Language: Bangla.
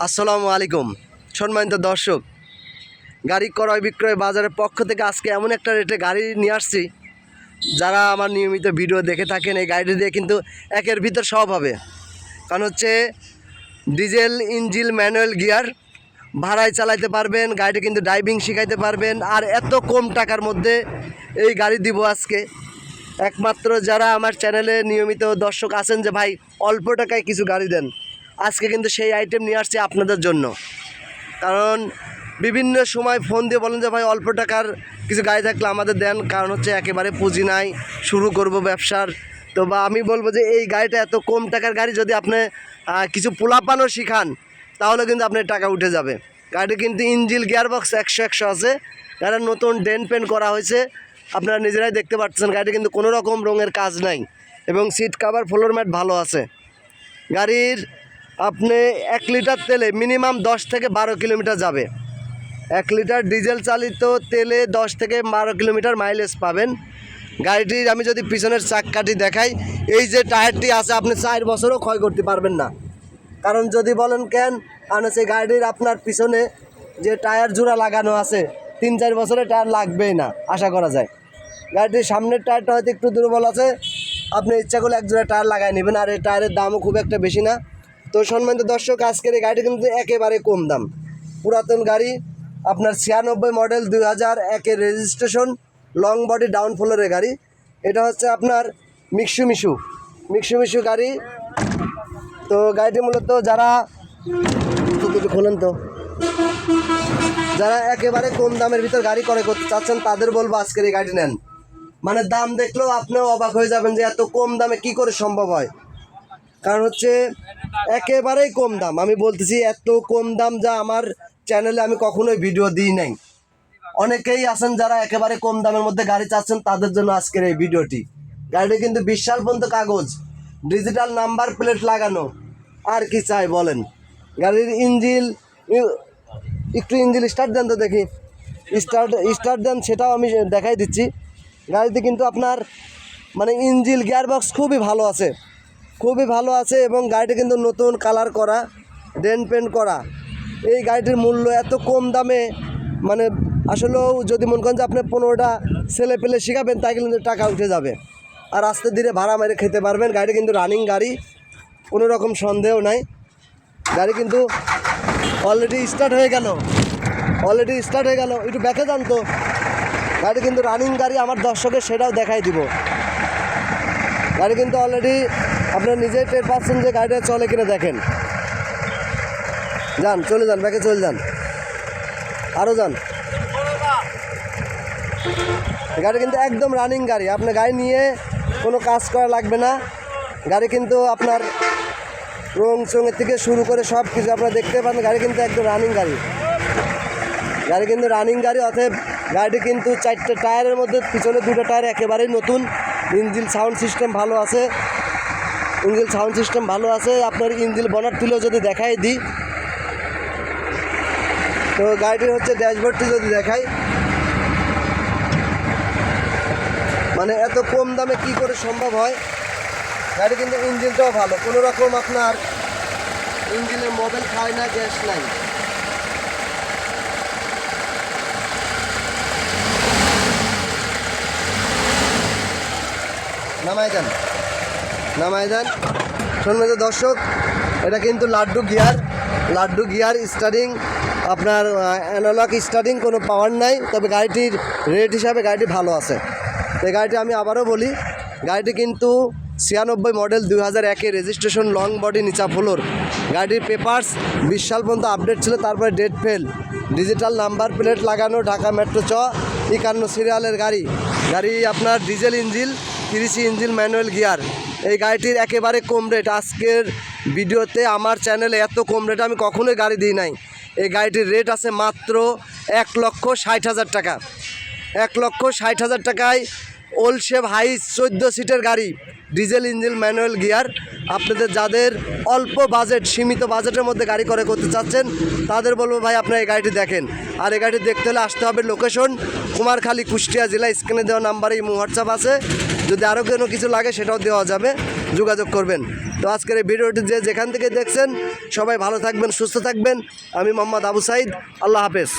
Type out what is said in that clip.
আসসালামু আলাইকুম। সম্মানিত দর্শক, গাড়ি ক্রয় বিক্রয় বাজারের পক্ষ থেকে আজকে এমন একটা রেটে গাড়ি নিয়ে আসছি, যারা আমার নিয়মিত ভিডিও দেখে থাকেন, এই গাড়িটি দিয়ে কিন্তু একের ভিতর সব হবে। কারণ হচ্ছে ডিজেল ইঞ্জিল ম্যানুয়াল গিয়ার, ভাড়ায় চালাইতে পারবেন, গাড়িটি কিন্তু ড্রাইভিং শিখাইতে পারবেন, আর এত কম টাকার মধ্যে এই গাড়ি দিব আজকে। একমাত্র যারা আমার চ্যানেলে নিয়মিত দর্শক আছেন যে ভাই, অল্প টাকায় কিছু গাড়ি দেন। আজকে কিন্তু সেই আইটেম নিয়ে আসছে আপনাদের জন্য। কারণ বিভিন্ন সময় ফোন দিয়ে বলেন যে, ভাই, অল্প টাকার কিছু গাড়ি থাকলে আমাদের দেন। কারণ হচ্ছে একেবারে পুঁজি নাই, শুরু করব ব্যবসার। তো বা আমি বলব যে, এই গাড়িটা এত কম টাকার গাড়ি যদি আপনি কিছু পোলাপানও শিখান, তাহলে কিন্তু আপনার টাকা উঠে যাবে। গাড়ি কিন্তু ইঞ্জিল গিয়ারবক্স একশো একশো আছে। গাড়িটা নতুন ডেন পেন করা হয়েছে, আপনারা নিজেরাই দেখতে পাচ্ছেন গাড়িটা কিন্তু কোনো রকম রঙের কাজ নাই এবং সিট কাভার ফ্লোর ম্যাট ভালো আছে। গাড়ির আপনি এক লিটার তেলে মিনিমাম দশ থেকে বারো কিলোমিটার যাবে। এক লিটার ডিজেল চালিত তেলে দশ থেকে বারো কিলোমিটার মাইলেজ পাবেন। গাড়িটির আমি যদি পিছনের চাক্কাটি দেখাই, এই যে টায়ারটি আছে, আপনি চার বছরও ক্ষয় করতে পারবেন না। কারণ যদি বলেন কেন, কারণ সেই গাড়ির আপনার পিছনে যে টায়ার জোড়া লাগানো আছে, তিন চার বছরে টায়ার লাগবেই না, আশা করা যায়। গাড়িটির সামনের টায়ারটা হয়তো একটু দুর্বল আছে, আপনি ইচ্ছা করলে এক জোড়া টায়ার লাগাই নেবেন, আর এই টায়ারের দামও খুব একটা বেশি না। তো সম্মানিত দর্শক, আজকের এই গাড়িটি কিন্তু একেবারে কম দাম। পুরাতন গাড়ি, আপনার ছিয়ানব্বই মডেল দুই হাজার একের রেজিস্ট্রেশন লং বডি ডাউন ফ্লোরের গাড়ি। এটা হচ্ছে আপনার মিক্সু মিশু মিক্সু মিশু গাড়ি। তো গাড়িটি মূলত যারা দুটো খোলেন তো, যারা একেবারে কম দামের ভিতর গাড়ি করে করতে চাচ্ছেন, তাদের বলব আজকের এই গাড়ি নেন। মানে দাম দেখলেও আপনিও অবাক হয়ে যাবেন যে এত কম দামে কি করে সম্ভব হয়। কারণ হচ্ছে একেবারেই কম দাম। আমি বলতেছি এত কম দাম যা আমার চ্যানেলে আমি কখনোই ভিডিও দিই নাই। অনেকেই আছেন যারা একেবারে কম দামের মধ্যে গাড়ি চাচ্ছেন, তাদের জন্য আজকের এই ভিডিওটি গাড়িটি কিন্তু বিশাল পর্যন্ত কাগজ ডিজিটাল নাম্বার প্লেট লাগানো। আর কি চাই বলেন? গাড়ির ইঞ্জিল একটু ইঞ্জিল স্টার্ট দেন তো দেখি। স্টার্ট স্টার্ট দেন সেটাও আমি দেখাই দিচ্ছি। গাড়িতে কিন্তু আপনার মানে ইঞ্জিল গিয়ারবক্স খুবই ভালো আছে। খুবই ভালো আছে এবং গাড়িটি কিন্তু নতুন কালার করা ডেন পেন্ট করা। এই গাড়িটির মূল্য এত কম দামে মানে আসলেও যদি মনে করেন যে আপনি পনেরোটা ছেলে পেলে শেখাবেন, তাই কিন্তু টাকা উঠে যাবে। আর আস্তে ধীরে ভাড়া মেরে খেতে পারবেন। গাড়ি কিন্তু রানিং গাড়ি, কোনো রকম সন্দেহ নাই। গাড়ি কিন্তু অলরেডি স্টার্ট হয়ে গেল। অলরেডি স্টার্ট হয়ে গেল। একটু ব্যাকে যান তো। গাড়ি কিন্তু রানিং গাড়ি আমার দর্শকের সেটাও দেখাই দিব। গাড়ি কিন্তু অলরেডি আপনার নিজেই টের পাচ্ছেন যে গাড়িটা চলে কিনা দেখেন। যান, চলে যান ব্যাকে চলে যান। আরও যান। গাড়ি কিন্তু একদম রানিং গাড়ি। আপনার গাড়ি নিয়ে কোনো কাজ করা লাগবে না। গাড়ি কিন্তু আপনার রং চঙের থেকে শুরু করে সব কিছু আপনারা দেখতে পান, গাড়ি কিন্তু একদম রানিং গাড়ি। গাড়ি কিন্তু রানিং গাড়ি, অতএব গাড়িটি কিন্তু চারটে টায়ারের মধ্যে, পিছনে দুটো টায়ার একেবারেই নতুন। ইঞ্জিল সাউন্ড সিস্টেম ভালো আছে। ইঞ্জিল সাউন্ড সিস্টেম ভালো আছে, আপনার ইঞ্জিল বনার তুলেও যদি দেখাই দিই। তো গাড়িটির হচ্ছে ড্যাশবোর্ডটি যদি দেখাই। মানে এত কম দামে কি করে সম্ভব হয়? গাড়ি কিন্তু ইঞ্জিনটাও ভালো, কোনো রকম আপনার ইঞ্জিনে মোবাইল খায় না, গ্যাস নাই। নামাই দেন। নামাই দেন শুনবেন দর্শক, এটা কিন্তু laddu gear. Laddu gear steering আপনার অ্যানালগ স্টারিং কোনো পাওয়ার নাই, তবে গাড়িটির রেট হিসাবে গাড়িটি ভালো আছে। এই গাড়িটি আমি আবারও বলি, গাড়িটি কিন্তু ছিয়ানব্বই মডেল দুই হাজার একে রেজিস্ট্রেশন লং বডি নিচা ফ্লোর। গাড়ির পেপার্স বিশ সাল পর্যন্ত আপডেট ছিল, তারপরে date fail digital number plate লাগানো, ঢাকা মেট্রো চ, একান্ন সিরিয়ালের গাড়ি। গাড়ি আপনার ডিজেল ইঞ্জিল তিরিশি ইঞ্জিন ম্যানুয়াল গিয়ার। এই গাড়িটির একেবারে কম রেট। আজকের ভিডিওতে আমার চ্যানেলে এত কম রেট আমি কখনোই গাড়ি দিই নাই। এই গাড়িটির রেট আছে মাত্র এক লক্ষ ষাট হাজার টাকা। এক লক্ষ ষাট হাজার টাকায় ওল্ড শেপ হাইস চোদ্দ সিটের গাড়ি, ডিজেল ইঞ্জিন ম্যানুয়াল গিয়ার। আপনাদের যাদের অল্প বাজেট, সীমিত বাজেটের মধ্যে গাড়ি করে করতে চাচ্ছেন, তাদের বলব ভাই, আপনার এই গাড়িটি দেখেন। আর এই গাড়িটি দেখতে হলে আসতে হবে লোকেশন, কুমারখালী কুষ্টিয়া জেলা, স্ক্রিনে দেওয়া নাম্বারে এই হোয়াটসঅ্যাপ আছে। যদি আরও কোনো কিছু লাগে সেটাও দেওয়া যাবে, যোগাযোগ করবেন। তো আজকের এই ভিডিওটি যে যেখান থেকে দেখছেন, সবাই ভালো থাকবেন, সুস্থ থাকবেন। আমি মোহাম্মদ আবু সাইদ, আল্লাহ হাফেজ।